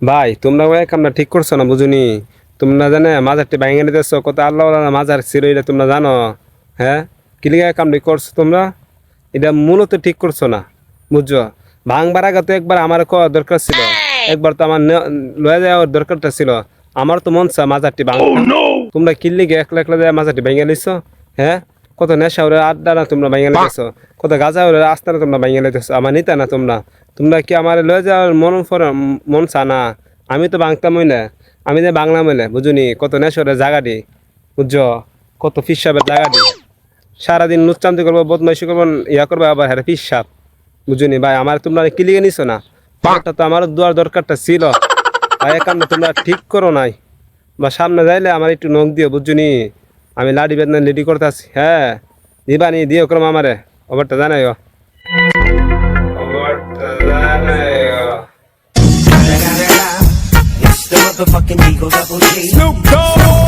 ভাই তোমরা ওই কামটা ঠিক করছ না বুঝুনি? তোমরা জানে মাজারটি ভাঙে নিতেছো কত আল্লাহ মাজার ছিল এটা তোমরা জানো হ্যাঁ? কিলিগা কামটি করছ তোমরা? এটা মূলত ঠিক করছ না বুঝছ? ভাঙবার আগে তো একবার আমার কওয়া দরকার ছিল একবার তো আমার লয়ে যাওয়ার দরকারটা ছিল আমার তো মন চা মাজারটি ভাঙ তোমরা কিল্লিগে একলা একলা যায় মাজারটি ভেঙে নিছো হ্যাঁ? কত নেশা ওরে আড্ডা না তোমরা ভেঙে নিতেছো কত গাজা ওরে আস্তা না তোমরা ভেঙে নিতেছো আমার নিতা না তোমরা? তোমরা কি আমার লয়ে যাওয়ার মন ফর মন চা না? আমি তো বাংতাম না। আমি যে বাংলা মইলে বুঝুনি? কত নেশরে জায়গা দি বুঝছ? কত ফিসাবের জায়গা দি সারাদিন লুচ্চান্তি করব বদমাইশি করব ইয়া করব আবার হ্যাঁ ফিসাব বুঝুনি? ভাই আমার তোমরা কিলিয়ে নিছো না? পাঁচটা তো আমার দুয়ার দরকারটা ছিল। ভাই একান্ন তোমরা ঠিক করো নাই। বা সামনে যাইলে আমার একটু নখ দিও বুঝুনি? আমি লাডি বেদনা রেডি করতে আসি হ্যাঁ দিবানি দিও করম আমারে ওভারটা জানাইও ওভারটা জানাইও It's the motherfucking Eagle Double G. Snoop Dogg.